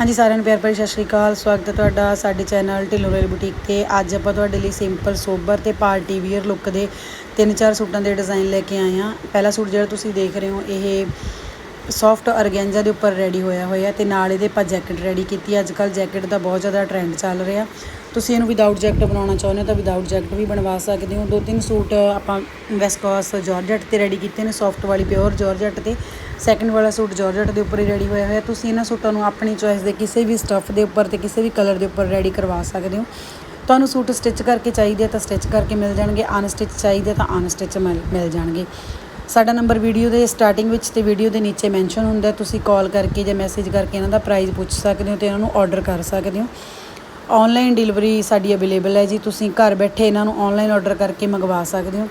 ਹਾਂਜੀ, ਸਾਰਿਆਂ ਨੂੰ ਪਿਆਰ ਭਰੀ ਸਤਿ ਸ਼੍ਰੀ ਅਕਾਲ। ਸਵਾਗਤ ਹੈ ਤੁਹਾਡਾ ਸਾਡੇ ਚੈਨਲ ਢਿੱਲੋਂ ਰੇਲ ਬੁਟੀਕ ਤੇ। ਅੱਜ ਆਪਾਂ ਤੁਹਾਡੇ ਲਈ ਸਿੰਪਲ ਸੋਬਰ ਤੇ ਪਾਰਟੀ ਵੀਅਰ ਲੁੱਕ ਦੇ ਤਿੰਨ ਚਾਰ ਸੂਟਾਂ ਦੇ ਡਿਜ਼ਾਈਨ ਲੈ ਕੇ ਆਏ ਹਾਂ। ਪਹਿਲਾ ਸੂਟ ਜਿਹੜਾ ਤੁਸੀਂ ਦੇਖ ਰਹੇ ਹੋ, ਇਹ ਸੌਫਟ ਅਰਗੈਂਜਾ ਦੇ ਉੱਪਰ ਰੈਡੀ ਹੋਇਆ ਹੋਇਆ ਤੇ ਨਾਲ ਇਹਦੇ ਆਪਾਂ ਜੈਕਟ ਰੈਡੀ ਕੀਤੀ। ਅੱਜ ਕੱਲ ਜੈਕਟ ਦਾ ਬਹੁਤ ਜ਼ਿਆਦਾ ਟ੍ਰੈਂਡ ਚੱਲ ਰਿਹਾ। ਤੁਸੀਂ ਇਹਨੂੰ ਵਿਦਆਊਟ ਜੈਕਟ ਬਣਾਉਣਾ ਚਾਹੁੰਦੇ ਹੋ ਤਾਂ ਵਿਦਆਊਟ ਜੈਕਟ ਵੀ ਬਣਵਾ ਸਕਦੇ ਹੋ। ਦੋ ਤਿੰਨ ਸੂਟ ਆਪਾਂ ਵੈਸਕੋਸ ਜਾਰਜਟ ਤੇ ਰੈਡੀ ਕੀਤੇ ਨੇ ਸੌਫਟ ਵਾਲੀ ਪਿਓਰ ਜਾਰਜਟ ਤੇ। ਸੈਕੰਡ ਵਾਲਾ ਸੂਟ ਜਾਰਜਟ ਦੇ ਉੱਪਰ ਹੀ ਰੈਡੀ ਹੋਇਆ ਹੋਇਆ। ਤੁਸੀਂ ਇਹਨਾਂ ਸੂਟਾਂ ਨੂੰ ਆਪਣੀ ਚੋਇਸ ਦੇ ਕਿਸੇ ਵੀ ਸਟੱਫ ਦੇ ਉੱਪਰ ਤੇ ਕਿਸੇ ਵੀ ਕਲਰ ਦੇ ਉੱਪਰ ਰੈਡੀ ਕਰਵਾ ਸਕਦੇ ਹੋ। ਤੁਹਾਨੂੰ ਸੂਟ ਸਟਿਚ ਕਰਕੇ ਚਾਹੀਦੇ ਆ ਤਾਂ ਸਟਿਚ ਕਰਕੇ ਮਿਲ ਜਾਣਗੇ। ਅਨਸਟਿਚ ਚਾਹੀਦੇ ਤਾਂ ਅਨਸਟਿਚ ਮਿਲ ਮਿਲ ਜਾਣਗੇ। ਸਾਡਾ ਨੰਬਰ ਵੀਡੀਓ ਦੇ ਸਟਾਰਟਿੰਗ ਵਿੱਚ ਤੇ ਵੀਡੀਓ ਦੇ ਨੀਚੇ ਮੈਂਸ਼ਨ ਹੁੰਦਾ ਤੁਸੀਂ ਕਾਲ ਕਰਕੇ ਜਾਂ ਮੈਸੇਜ ਕਰਕੇ ਇਹਨਾਂ ਦਾ ਪ੍ਰਾਈਸ ਪੁੱਛ ਸਕਦੇ ਹੋ ਤੇ ਇਹਨਾਂ ਨੂੰ ਆਰਡਰ ਕਰ ਸਕਦੇ ਹੋ। ਆਨਲਾਈਨ ਡਿਲੀਵਰੀ ਸਾਡੀ ਅਵੇਲੇਬਲ ਹੈ ਜੀ। ਤੁਸੀਂ ਘਰ ਬੈਠੇ ਇਹਨਾਂ ਨੂੰ ਆਨਲਾਈਨ ਆਰਡਰ ਕਰਕੇ ਮੰਗਵਾ ਸਕਦੇ ਹੋ।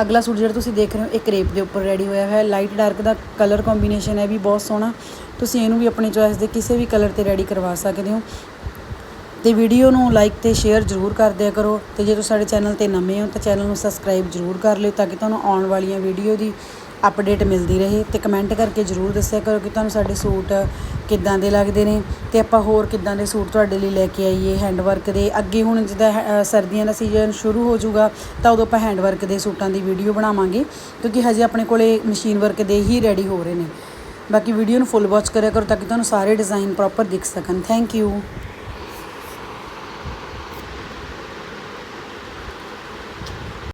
ਅਗਲਾ ਸੂਟ ਜਿਹੜਾ ਤੁਸੀਂ ਦੇਖ ਰਹੇ ਹੋ ਇਹ ਕਰੇਪ ਦੇ ਉੱਪਰ ਰੈਡੀ ਹੋਇਆ ਹੋਇਆ। ਹੈ ਲਾਈਟ ਡਾਰਕ ਦਾ ਕਲਰ ਕੰਬੀਨੇਸ਼ਨ ਹੈ ਵੀ ਬਹੁਤ ਸੋਹਣਾ। ਤੁਸੀਂ ਇਹਨੂੰ ਵੀ ਆਪਣੀ ਚੋਇਸ ਦੇ ਕਿਸੇ ਵੀ ਕਲਰ ਤੇ ਰੈਡੀ ਕਰਵਾ ਸਕਦੇ ਹੋ। ਤੇ ਵੀਡੀਓ ਨੂੰ ਲਾਈਕ ਤੇ ਸ਼ੇਅਰ ਜ਼ਰੂਰ ਕਰ ਦਿਆ ਕਰੋ। ਤੇ ਜੇ ਤੁਸੀਂ ਸਾਡੇ ਚੈਨਲ ਤੇ ਨਵੇਂ ਹੋ ਤਾਂ ਚੈਨਲ ਨੂੰ ਸਬਸਕ੍ਰਾਈਬ ਜ਼ਰੂਰ ਕਰ ਲਿਓ ਤਾਂ ਕਿ ਤੁਹਾਨੂੰ ਆਉਣ ਵਾਲੀਆਂ ਵੀਡੀਓ ਦੀ ਅਪਡੇਟ ਮਿਲਦੀ ਰਹੇ। ਤੇ ਕਮੈਂਟ ਕਰਕੇ ਜ਼ਰੂਰ ਦੱਸਿਆ ਕਰੋ ਕਿ ਤੁਹਾਨੂੰ ਸਾਡੇ ਸੂਟ ਕਿੱਦਾਂ ਦੇ ਲੱਗਦੇ ਨੇ। ਤੇ ਆਪਾਂ ਹੋਰ ਕਿੱਦਾਂ ਦੇ ਸੂਟ ਤੁਹਾਡੇ ਲਈ ਲੈ ਕੇ ਆਈਏ ਹੈਂਡ ਵਰਕ ਦੇ। ਅੱਗੇ ਹੁਣ ਜਿੱਦਾਂ ਹੈ- ਸਰਦੀਆਂ ਦਾ ਸੀਜ਼ਨ ਸ਼ੁਰੂ ਹੋ ਜਾਊਗਾ ਤਾਂ ਉਦੋਂ ਆਪਾਂ ਹੈਂਡ ਵਰਕ ਦੇ ਸੂਟਾਂ ਦੀ ਵੀਡੀਓ ਬਣਾਵਾਂਗੇ। ਕਿਉਂਕਿ ਹਜੇ ਆਪਣੇ ਕੋਲੇ ਮਸ਼ੀਨ ਵਰਕ ਦੇ ਹੀ ਰੈਡੀ ਹੋ ਰਹੇ ਨੇ। ਬਾਕੀ ਵੀਡੀਓ ਨੂੰ ਫੁੱਲ ਵਾਚ ਕਰਿਆ ਕਰੋ ਤਾਂ ਕਿ ਤੁਹਾਨੂੰ ਸਾਰੇ ਡਿਜ਼ਾਈਨ ਪ੍ਰੋਪਰ ਦਿਖ ਸਕਣ। Thank you